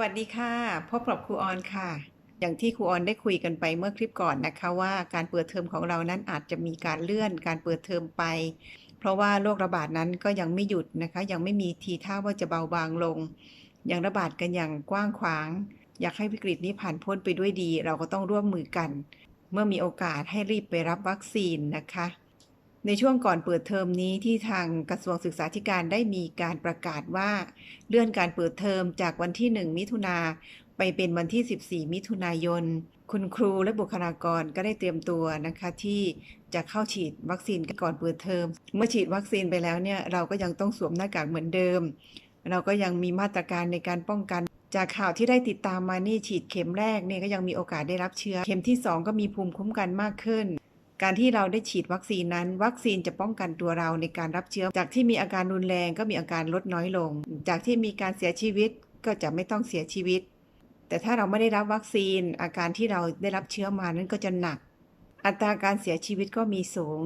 วัสดีค่ะ พบกับครูออนค่ะ อย่างที่ครูออนได้คุยกันไปเมื่อคลิปก่อนนะคะว่าการเปิดเทอมของเรานั้นอาจจะมีการเลื่อนการเปิดเทอมไป เพราะว่าโรคระบาดนั้นก็ยังไม่หยุดนะคะ ยังไม่มีทีท่าว่าจะเบาบางลง ยังระบาดกันอย่างกว้างขวาง อยากให้วิกฤตนี้ผ่านพ้นไปด้วยดี เราก็ต้องร่วมมือกัน เมื่อมีโอกาสให้รีบไปรับวัคซีนนะคะ ในช่วงก่อนเปิดเทอมนี้ที่ทางกระทรวงศึกษาธิการได้มีการประกาศว่า เลื่อนการเปิดเทอมจากวันที่ 1 มิถุนาไปเป็นวันที่ 14 มิถุนายน คุณครูและบุคลากรก็ได้เตรียมตัวนะคะที่จะเข้าฉีดวัคซีนก่อนเปิดเทอม เมื่อฉีดวัคซีนไปแล้วเนี่ยเราก็ยังต้องสวมหน้ากากเหมือนเดิม เราก็ยังมีมาตรการในการป้องกัน จากข่าวที่ได้ติดตามมานี่ฉีดเข็มแรกเนี่ยก็ยังมีโอกาสได้รับเชื้อ เข็มที่ 2 ก็มีภูมิคุ้มกันมากขึ้น การที่เราได้ฉีดวัคซีนนั้น วัคซีนจะป้องกันตัวเราในการรับเชื้อ จากที่มีอาการรุนแรงก็มีอาการลดน้อยลง จากที่มีการเสียชีวิตก็จะไม่ต้องเสียชีวิต แต่ถ้าเราไม่ได้รับวัคซีน อาการที่เราได้รับเชื้อมานั้นก็จะหนัก อัตราการเสียชีวิตก็มีสูง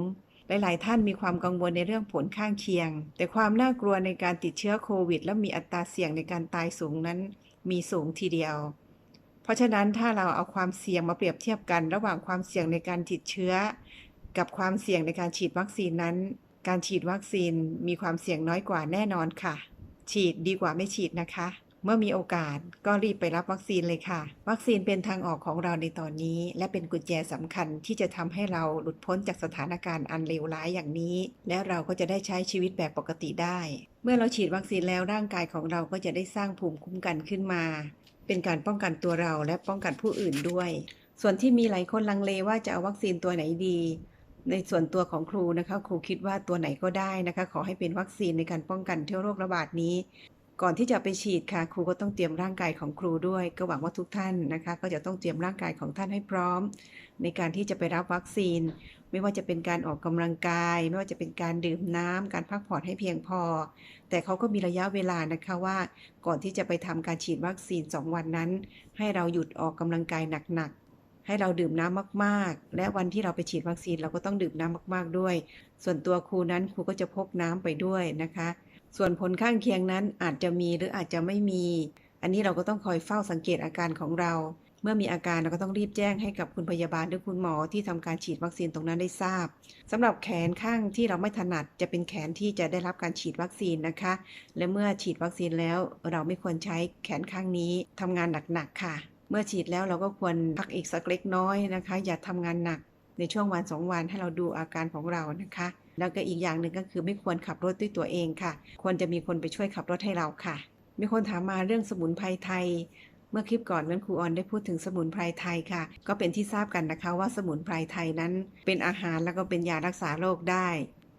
หลาย ๆ ท่านมีความกังวลในเรื่องผลข้างเคียง แต่ความน่ากลัวในการติดเชื้อโควิด และมีอัตราเสี่ยงในการตายสูงนั้น มีสูงทีเดียว เพราะฉะนั้นถ้าเราเอาความเสี่ยงมาเปรียบเทียบกัน ระหว่างความเสี่ยงในการติดเชื้อ กับความเสี่ยงในการฉีดวัคซีนนั้น การฉีดวัคซีนมีความเสี่ยงน้อยกว่าแน่นอนค่ะ ฉีดดีกว่าไม่ฉีดนะคะ เมื่อมีโอกาสก็รีบไปรับวัคซีนเลยค่ะ วัคซีนเป็นทางออกของเราในตอนนี้ และเป็นกุญแจสำคัญที่จะทำให้เราหลุดพ้นจากสถานการณ์อันเลวร้ายอย่างนี้ และเราก็จะได้ใช้ชีวิตแบบปกติได้ เมื่อเราฉีดวัคซีนแล้วร่างกายของเราก็จะได้สร้างภูมิคุ้มกันขึ้นมา เป็นการป้องกันตัวเราและป้องกันผู้อื่นด้วย ส่วนที่มีหลายคนลังเลว่าจะเอาวัคซีนตัวไหนดี ในส่วนตัวของครูนะคะ ครูคิดว่าตัวไหนก็ได้นะคะ ขอให้เป็นวัคซีนในการป้องกันเชื้อโรคระบาดนี้ ก่อนที่จะไปฉีดค่ะครูก็ต้องเตรียมร่างกายของครูด้วย ก็หวังว่าทุกท่านนะคะ ก็จะต้องเตรียมร่างกายของท่านให้พร้อม ในการที่จะไปรับวัคซีน ไม่ว่าจะเป็นการออกกำลังกาย ไม่ว่าจะเป็นการดื่มน้ำการพักผ่อนให้เพียงพอ แต่เขาก็มีระยะเวลานะคะว่า ก่อนที่จะไปทำการฉีดวัคซีน 2 วันนั้น ให้เราหยุดออกกำลังกายหนักๆให้เราดื่มน้ำมากๆ และวันที่เราไปฉีดวัคซีนเราก็ต้องดื่มน้ำมากๆด้วย ส่วนตัวครูนั้นครูก็จะพกน้ำไปด้วยนะคะ ส่วนผลข้างเคียงนั้นอาจจะมีหรืออาจจะไม่มี อันนี้เราก็ต้องคอยเฝ้าสังเกตอาการของเรา เมื่อมีอาการเราก็ต้องรีบแจ้งให้กับคุณพยาบาลหรือคุณหมอที่ทำการฉีดวัคซีนตรงนั้นได้ทราบสำหรับแขนข้างที่เราไม่ถนัดจะเป็นแขนที่จะได้รับการฉีดวัคซีนนะคะ และเมื่อฉีดวัคซีนแล้วเราไม่ควรใช้แขนข้างนี้ทำงานหนักๆค่ะ เมื่อฉีดแล้วเราก็ควรพักอีกสักเล็กน้อยนะคะ อย่าทำงานหนัก ในช่วงวันสองวันให้เราดูอาการของเรานะคะ แล้วก็อีกอย่างหนึ่งก็คือไม่ควรขับรถด้วยตัวเองค่ะ ควรจะมีคนไปช่วยขับรถให้เราค่ะ มีคนถามมาเรื่องสมุนไพรไทย เมื่อคลิปก่อนนั้นครูออนได้พูดถึงสมุนไพรไทยค่ะ ก็เป็นที่ทราบกันนะคะว่าสมุนไพรไทยนั้น เป็นอาหารแล้วก็เป็นยารักษาโรคได้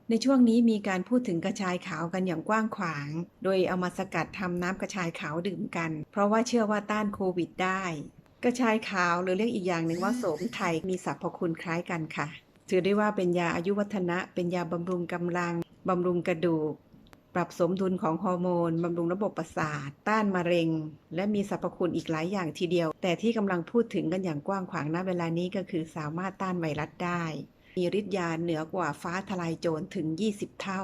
ในช่วงนี้มีการพูดถึงกระชายขาวกันอย่างกว้างขวาง โดยเอามาสกัดทำน้ำกระชายขาวดื่มกัน เพราะว่าเชื่อว่าต้านโควิดได้ กระชายขาวหรือเรียกอีกอย่างหนึ่งว่าโสมไทยมีสรรพคุณคล้ายกันค่ะ ถือได้ว่าเป็นยาอายุวัฒนะ เป็นยาบำรุงกำลังบำรุงกระดูก ปรับสมดุลของฮอร์โมนบำรุงระบบประสาท ต้านมะเร็ง และมีสรรพคุณอีกหลายอย่างทีเดียว แต่ที่กำลังพูดถึงกันอย่างกว้างขวางณเวลานี้ก็คือสามารถต้านไวรัสได้ มีฤทธิ์ยาเหนือกว่าฟ้าทลายโจรถึง 20 เท่า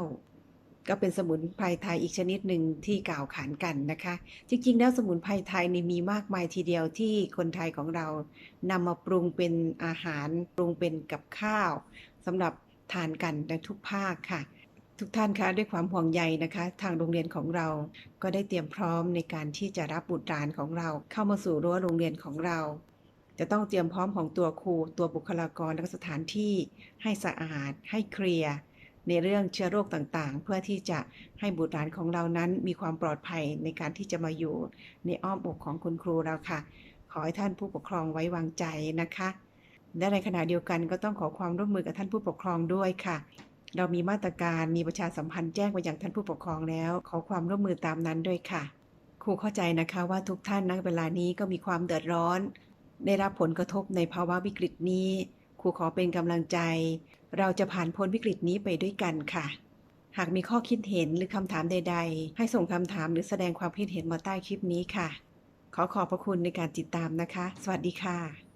ก็เป็นสมุนไพรไทยอีกชนิดหนึ่งที่กล่าวขานกันนะคะ จริงๆ แล้วสมุนไพรไทยนี่มีมากมายทีเดียวที่คนไทยของเรานำมาปรุงเป็นอาหาร ปรุงเป็นกับข้าวสำหรับทานกันในทุกภาคค่ะ ทุกท่านคะด้วยความห่วงใยนะคะ ทางโรงเรียนของเราก็ได้เตรียมพร้อมในการที่จะรับบุตรหลานของเรา เข้ามาสู่รั้วโรงเรียนของเรา จะต้องเตรียมพร้อมของตัวครูตัวบุคลากรและสถานที่ให้สะอาดให้เคลียร์ ในเรื่องเชื้อโรคต่างๆ เพื่อที่จะให้บุตรหลานของเรานั้นมีความปลอดภัยในการที่จะมาอยู่ในอ้อมอกของคุณครูเราค่ะ ขอให้ท่านผู้ปกครองไว้วางใจนะคะและในขณะเดียวกันก็ต้องขอความร่วมมือกับท่านผู้ปกครองด้วยค่ะ เรามีมาตรการมีประชาสัมพันธ์แจ้งไปยังท่านผู้ปกครองแล้ว ขอความร่วมมือตามนั้นด้วยค่ะ ครูเข้าใจนะคะว่าทุกท่านณเวลานี้ก็มีความเดือดร้อน ได้รับผลกระทบในภาวะวิกฤตนี้ ครูขอเป็นกำลังใจ เราจะผ่านพ้นวิกฤตนี้ไปด้วยกันค่ะ หากมีข้อคิดเห็นหรือคำถามใด ๆ ให้ส่งคำถามหรือแสดงความคิดเห็นมาใต้คลิปนี้ค่ะ ขอขอบพระคุณในการติดตามนะคะ สวัสดีค่ะ